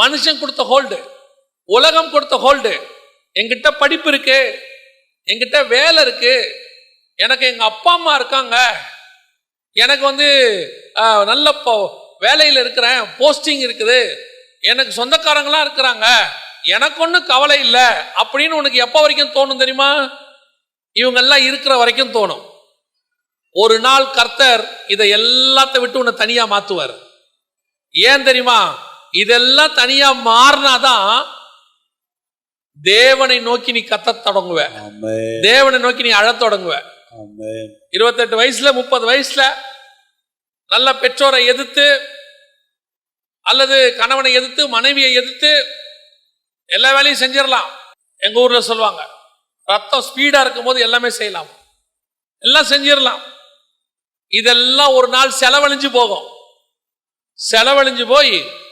மனுஷன் கொடுத்த ஹோல்டு உலகம் கொடுத்த ஹோல்டு எங்கிட்ட படிப்பு இருக்கு எங்கிட்ட வேலை இருக்கு எனக்கு எங்க அப்பா அம்மா இருக்காங்க. எனக்கு வந்து நல்ல வேலையில் இருக்கிறேன் போஸ்டிங் இருக்குது. எனக்கு சொந்தக்காரங்களாம் இருக்கிறாங்க. எனக்கு ஒன்றும் கவலை இல்லை. அப்படின்னு உனக்கு எப்போ வரைக்கும் தோணும் தெரியுமா? இவங்கெல்லாம் இருக்கிற வரைக்கும் தோணும். ஒரு நாள் கர்த்தர் இதை எல்லாத்த விட்டு உன்னை தனியாக மாற்றுவார் ஏன் தெரியுமா? இதெல்லாம் தனியா மாறினாதான் தேவனை நோக்கி நீ கத்த தொடங்குவ. தேவனை நோக்கி நீ அழத் தொடங்குவ. இருபத்தெட்டு வயசுல முப்பது வயசுல நல்ல பெற்றோரை எதிர்த்து அல்லது கணவனை எதிர்த்து மனைவியை எதிர்த்து எல்லா வேலையும் செஞ்சிடலாம். எங்க ஊர்ல சொல்லுவாங்க ரத்தம் ஸ்பீடா இருக்கும்போது எல்லாமே செய்யலாம். எல்லாம் செஞ்சிடலாம். இதெல்லாம் ஒரு நாள் செலவழிஞ்சு போகும். செலவழிஞ்சு போய்